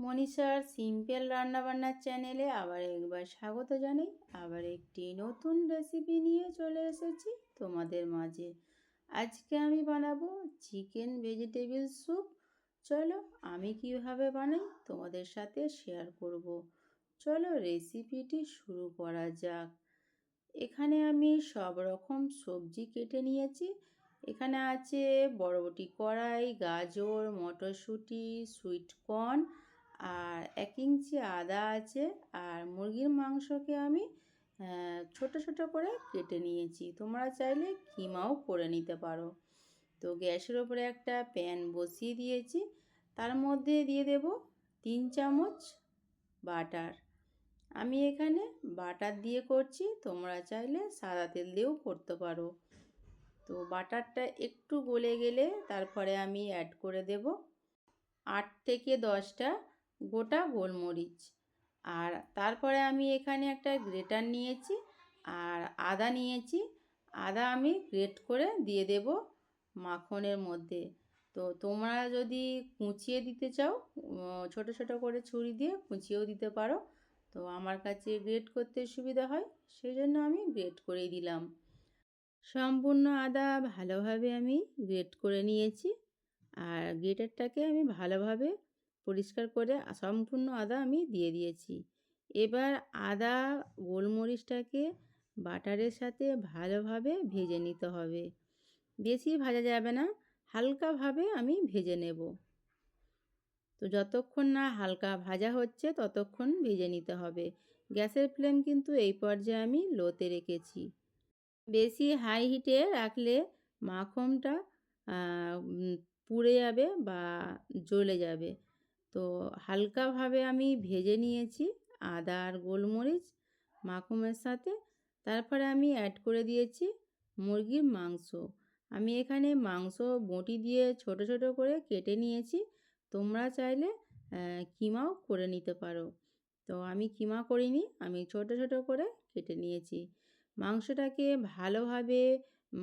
মনীষার simple রান্নাবান্নার চ্যানেলে আবার একবার স্বাগত জানাই। আবার একটি নতুন রেসিপি নিয়ে চলে এসেছি তোমাদের মাঝে। আজকে আমি বানাবো চিকেন ভেজিটেবিল স্যুপ চলো আমি কীভাবে বানাই তোমাদের সাথে শেয়ার করব। চলো রেসিপিটি শুরু করা যাক। এখানে আমি সব রকম সবজি কেটে নিয়েছি। এখানে আছে বরবটি কড়াই, গাজর, মটরশুঁটি সুইট কর্ন আর এক ইঞ্চি আদা আছে আর মুরগির মাংসকে আমি ছোট ছোট করে কেটে নিয়েছি। তোমরা চাইলে কিমাও করে নিতে পারো। তো গ্যাসের ওপরে একটা প্যান বসিয়ে দিয়েছি। তার মধ্যে দিয়ে দেব তিন চামচ বাটার। আমি এখানে বাটার দিয়ে করছি। তোমরা চাইলে সাদা তেল দিয়েও করতে পারো। তো বাটারটা একটু গলে গেলে তারপরে আমি অ্যাড করে দেব। আট থেকে দশটা গোটা গোলমরিচ। আর তারপরে আমি এখানে একটা গ্রেটার নিয়েছি আর আদা নিয়েছি। আদা আমি গ্রেট করে দিয়ে দেব মাখনের মধ্যে। তো তোমরা যদি কুচিয়ে দিতে চাও ছোট ছোট করে ছুরি দিয়ে কুচিয়েও দিতে পারো। তো আমার কাছে গ্রেট করতে সুবিধা হয়, সেই জন্য আমি গ্রেট করেই দিলাম। সম্পূর্ণ আদা ভালোভাবে আমি গ্রেট করে নিয়েছি। আর গ্রেটারটাকে আমি ভালোভাবে পরিষ্কার করে সম্পূর্ণ আদা আমি দিয়ে দিয়েছি। এবার আদা, গোলমরিচটাকে বাটারের সাথে ভালোভাবে ভেজে নিতে হবে। বেশি ভাজা যাবে না, হালকাভাবে আমি ভেজে নেব। তো যতক্ষণ না হালকা ভাজা হচ্ছে, ততক্ষণ ভেজে নিতে হবে। গ্যাসের ফ্লেম কিন্তু এই পর্যায়ে আমি লোতে রেখেছি। বেশি হাই হিটে রাখলে মাখনটা পুড়ে যাবে বা জ্বলে যাবে। তো হালকাভাবে আমি ভেজে নিয়েছি আদা আর গোলমরিচ মাখুমের সাথে। তারপরে আমি অ্যাড করে দিয়েছি মুরগির মাংস। আমি এখানে মাংস বটি দিয়ে ছোট ছোট করে কেটে নিয়েছি। তোমরা চাইলে কিমাও করে নিতে পারো। তো আমি কিমা করিনি, আমি ছোট ছোট করে কেটে নিয়েছি। মাংসটাকে ভালোভাবে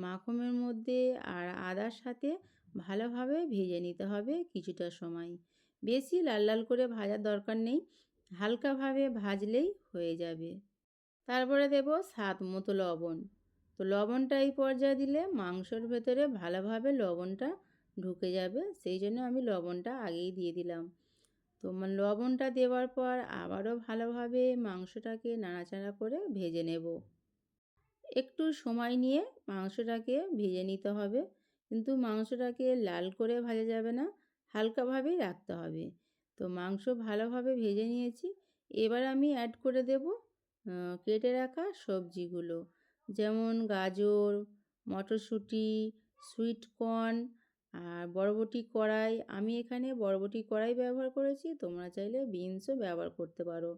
মাখনের মধ্যে আর আদার সাথে ভালোভাবে ভেজে নিতে হবে কিছুটা সময়। বেশি লাল লাল করে ভাজার দরকার নেই। হালকাভাবে ভাজলেই হয়ে যাবে। তারপরে দেব স্বাদ মতো লবণ। তো লবণটা এই পর্যায়ে দিলে মাংসর ভেতরে ভালোভাবে লবণটা ঢুকে যাবে। সেই জন্য আমি লবণটা আগেই দিয়ে দিলাম। তো লবণটা দেওয়ার পর আবারও ভালোভাবে মাংসটাকে নাড়াচাড়া করে ভেজে নেব। একটু সময় নিয়ে মাংসটাকে ভেজে নিতে হবে। কিন্তু মাংসটাকে লাল করে ভাজা যাবে না। হালকাভাবেই রাখতে হবে। তো মাংস ভালোভাবে ভেজে নিয়েছি। এবার আমি অ্যাড করে দেব কেটে রাখা সবজিগুলো। যেমন গাজর, মটরশুঁটি সুইট কর্ন আর বরবটি কড়াই। আমি এখানে বরবটি কড়াই ব্যবহার করেছি। তোমরা চাইলে বিনসও ব্যবহার করতে পারো।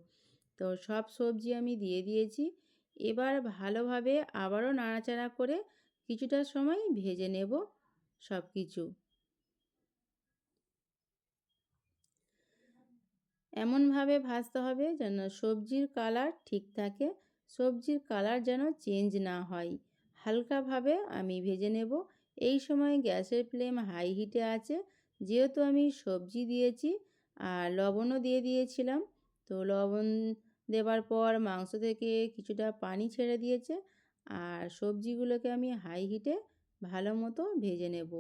তো সব সবজি আমি দিয়ে দিয়েছি। এবার ভালোভাবে আবারও নাড়াচাড়া করে কিছুটা সময় ভেজে নেব সব কিছু এমনভাবে ভাজতে হবে যেন সবজির কালার ঠিক থাকে, সবজির কালার যেন চেঞ্জ না হয়। হালকাভাবে আমি ভেজে নেব। এই সময় গ্যাসের ফ্লেম হাই হিটে আছে। যেহেতু আমি সবজি দিয়েছি আর লবণও দিয়ে দিয়েছিলাম, তো লবণ দেওয়ার পর মাংস থেকে কিছুটা পানি ছেড়ে দিয়েছে আর সবজিগুলোকে আমি হাই হিটে ভালো মতো ভেজে নেব।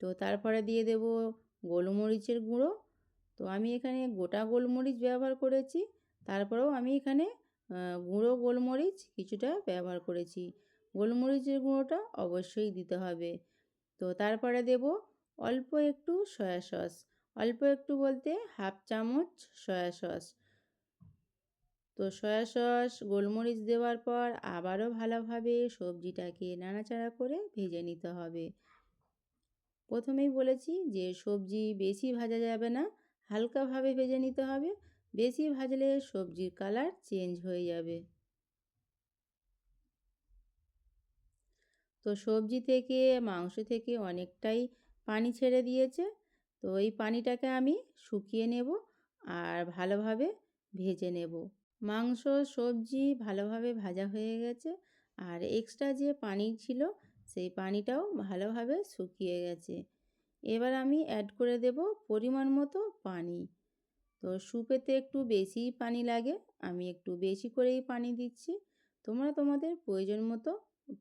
তো তারপরে দিয়ে দেব গোলমরিচের গুঁড়ো তো আমি এখানে গোটা গোলমরিচ ব্যবহার করেছি, তারপরেও আমি এখানে গুঁড়ো গোলমরিচ কিছুটা ব্যবহার করেছি। গোলমরিচের গুঁড়োটা অবশ্যই দিতে হবে। তো তারপরে দেব অল্প একটু সয়া সস, অল্প একটু বলতে হাফ চামচ সয়া সস। তো সয়া সস, গোলমরিচ দেওয়ার পর আবারও ভালোভাবে সবজিটাকে নাড়াচাড়া করে ভেজে নিতে হবে। প্রথমেই বলেছি যে সবজি বেশি ভাজা যাবে না হালকাভাবে ভেজে নিতে হবে। বেশি ভাজলে সবজির কালার চেঞ্জ হয়ে যাবে। তো সবজি থেকে, মাংস থেকে অনেকটাই পানি ছেড়ে দিয়েছে। তো এই পানিটাকে আমি শুকিয়ে নেব আর ভালোভাবে ভেজে নেব। মাংস, সবজি ভালোভাবে ভাজা হয়ে গেছে আর এক্সট্রা যে পানি ছিল, সেই পানিটাও ভালোভাবে শুকিয়ে গেছে। এবার আমি অ্যাড করে দেব পরিমাণ মতো পানি। তো স্যুপেতে একটু বেশিই পানি লাগে, আমি একটু বেশি করেই পানি দিচ্ছি। তোমরা তোমাদের প্রয়োজন মতো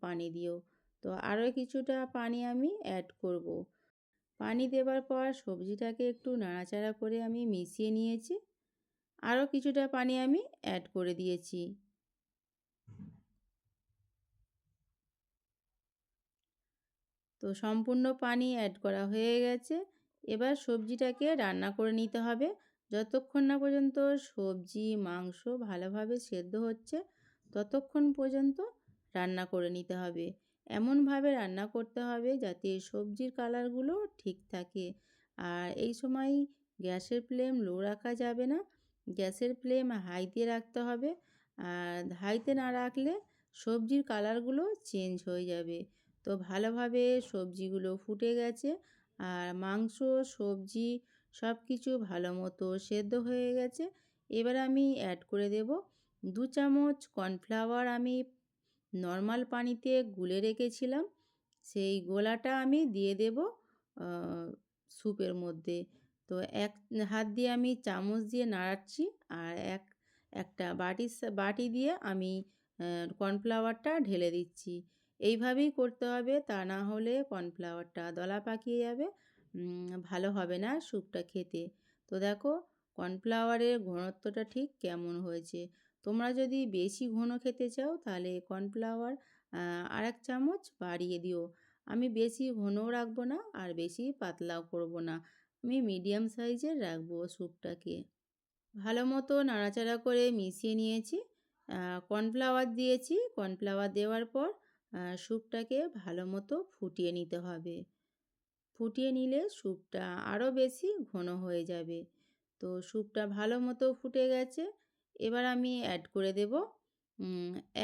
পানি দিও। তো আরও কিছুটা পানি আমি অ্যাড করব। পানি দেবার পর সবজিটাকে একটু নাড়াচাড়া করে আমি মিশিয়ে নিয়েছি। আরও কিছুটা পানি আমি অ্যাড করে দিয়েছি। তো সম্পূর্ণ পানি অ্যাড করা হয়ে গেছে। এবার সবজিটাকে রান্না করে নিতে হবে। যতক্ষণ না পর্যন্ত সবজি, মাংস ভালোভাবে সেদ্ধ হচ্ছে, ততক্ষণ পর্যন্ত রান্না করে নিতে হবে। এমনভাবে রান্না করতে হবে যাতে সবজির কালারগুলো ঠিক থাকে। আর এই সময় গ্যাসের ফ্লেম লো রাখা যাবে না। গ্যাসের ফ্লেম হাইতে রাখতে হবে। আর হাইতে না রাখলে সবজির কালারগুলো চেঞ্জ হয়ে যাবে। তো ভালোভাবে সবজিগুলো ফুটে গেছে। আর মাংস, সবজি সব কিছু ভালো মতো সেদ্ধ হয়ে গেছে। এবার আমি অ্যাড করে দেব দু চামচ কর্নফ্লাওয়ার আমি নর্মাল পানিতে গুলে রেখেছিলাম। সেই গোলাটা আমি দিয়ে দেব স্যুপের মধ্যে। তো এক, হাত দিয়ে আমি চামচ দিয়ে নাড়াচ্ছি আর এক, একটা বাটি বাটি দিয়ে আমি কর্নফ্লাওয়ারটা ঢেলে দিচ্ছি। এইভাবেই করতে হবে। তা না হলে কর্নফ্লাওয়ারটা দলা পাকিয়ে যাবে। ভালো হবে না স্যুপটা খেতে। তো দেখো কর্নফ্লাওয়ারের ঘনত্বটা ঠিক কেমন হয়েছে? তোমরা যদি বেশি ঘন খেতে চাও, তাহলে কর্নফ্লাওয়ার আর এক চামচ বাড়িয়ে দিও। আমি বেশি ঘনও রাখব না আর বেশি পাতলাও করব না। আমি মিডিয়াম সাইজের রাখব স্যুপটাকে। ভালো মতো নাড়াচাড়া করে মিশিয়ে নিয়েছি। কর্নফ্লাওয়ার দিয়েছি। কর্নফ্লাওয়ার দেওয়ার পর স্যুপটাকে ভালো মতো ফুটিয়ে নিতে হবে। ফুটিয়ে নিলে স্যুপটা আরও বেশি ঘন হয়ে যাবে। তো স্যুপটা ভালো মতো ফুটে গেছে। এবার আমি অ্যাড করে দেব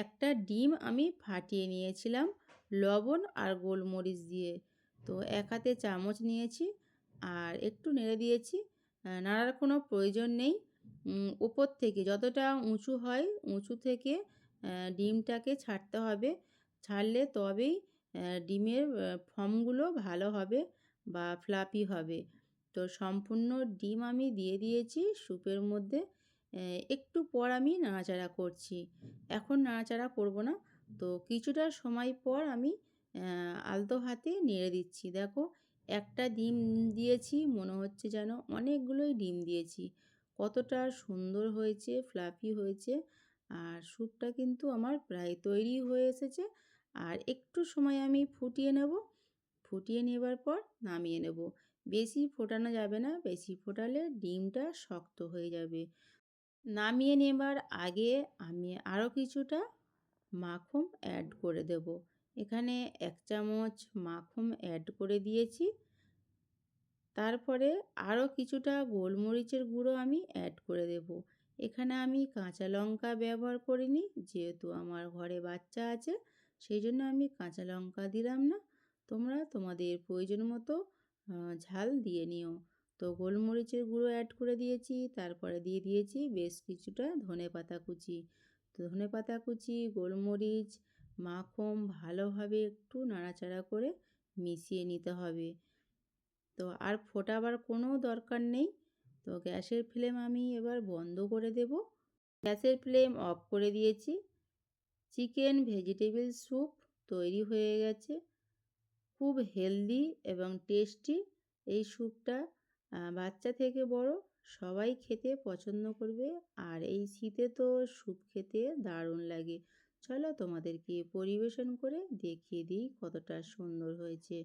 একটা ডিম আমি ফাটিয়ে নিয়েছিলাম লবণ আর গোলমরিচ দিয়ে। তো এক হাতে চামচ নিয়েছি আর একটু নেড়ে দিয়েছি। নাড়ার কোনো প্রয়োজন নেই। উপর থেকে যতটা উঁচু হয়, উঁচু থেকে ডিমটাকে ছাড়তে হবে। ছাড়লে তবেই ডিমের ফর্মগুলো ভালো হবে বা ফ্লাপি হবে। তো সম্পূর্ণ ডিম আমি দিয়ে দিয়েছি, স্যুপের মধ্যে একটু পর আমি নাড়াচাড়া করছি। এখন নাড়াচাড়া করব না, তো কিছুটা সময় পর আমি আলতো হাতে নেড়ে দিচ্ছি। দেখো, একটা ডিম দিয়েছি, মনে হচ্ছে যেন অনেকগুলোই ডিম দিয়েছি। কতটা সুন্দর হয়েছে ফ্লাফি হয়েছে। আর স্যুপটা কিন্তু আমার প্রায় তৈরি হয়ে এসেছে। আর একটু সময় আমি ফুটিয়ে নেব। ফুটিয়ে নেবার পর নামিয়ে নেব। বেশি ফোটানো যাবে না, বেশি ফোটালে ডিমটা শক্ত হয়ে যাবে। নামিয়ে নেবার আগে আমি আরও কিছুটা মাখন অ্যাড করে দেব। এখানে এক চামচ মাখন অ্যাড করে দিয়েছি। তারপরে আরও কিছুটা গোলমরিচের গুঁড়ো আমি অ্যাড করে দেব। এখানে আমি কাঁচা লঙ্কা ব্যবহার করিনি, যেহেতু আমার ঘরে বাচ্চা আছে, সেই জন্য আমি কাঁচা লঙ্কা দিলাম না। তোমরা তোমাদের প্রয়োজন মতো ঝাল দিয়ে নিও। তো গোলমরিচের গুঁড়ো অ্যাড করে দিয়েছি, তারপরে দিয়ে দিয়েছি বেশ কিছুটা ধনে পাতা কুচি। তো ধনে পাতা কুচি, গোলমরিচ, মাখন ভালোভাবে একটু নাড়াচাড়া করে মিশিয়ে নিতে হবে। তো আর ফোটাবার কোনো দরকার নেই। তো গ্যাসের ফ্লেম আমি এবার বন্ধ করে দেব। গ্যাসের ফ্লেম অফ করে দিয়েছি। চিকেন ভেজিটেবল স্যুপ তৈরি হয়ে গেছে। খুব হেলদি এবং টেস্টি এই স্যুপটা। বাচ্চা থেকে বড় সবাই খেতে পছন্দ করবে আর এই শীতে তো স্যুপ খেতে দারুণ লাগে। চলো তোমাদেরকে পরিবেশন করে দেখিয়ে দিই কতটা সুন্দর হয়েছে।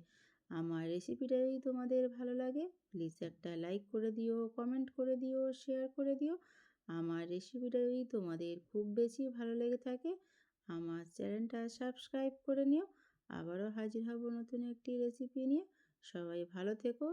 আমার রেসিপিটা যদি তোমাদের ভালো লাগে প্লিজ একটা লাইক করে দিও কমেন্ট করে দিও শেয়ার করে দিও। আমার রেসিপিটা যদি তোমাদের খুব বেশি ভালো লেগে থাকে, আমার চ্যানেলটা সাবস্ক্রাইব করে নিও। আবারও হাজির হব নতুন একটি রেসিপি নিয়ে। সবাই ভালো থেকো।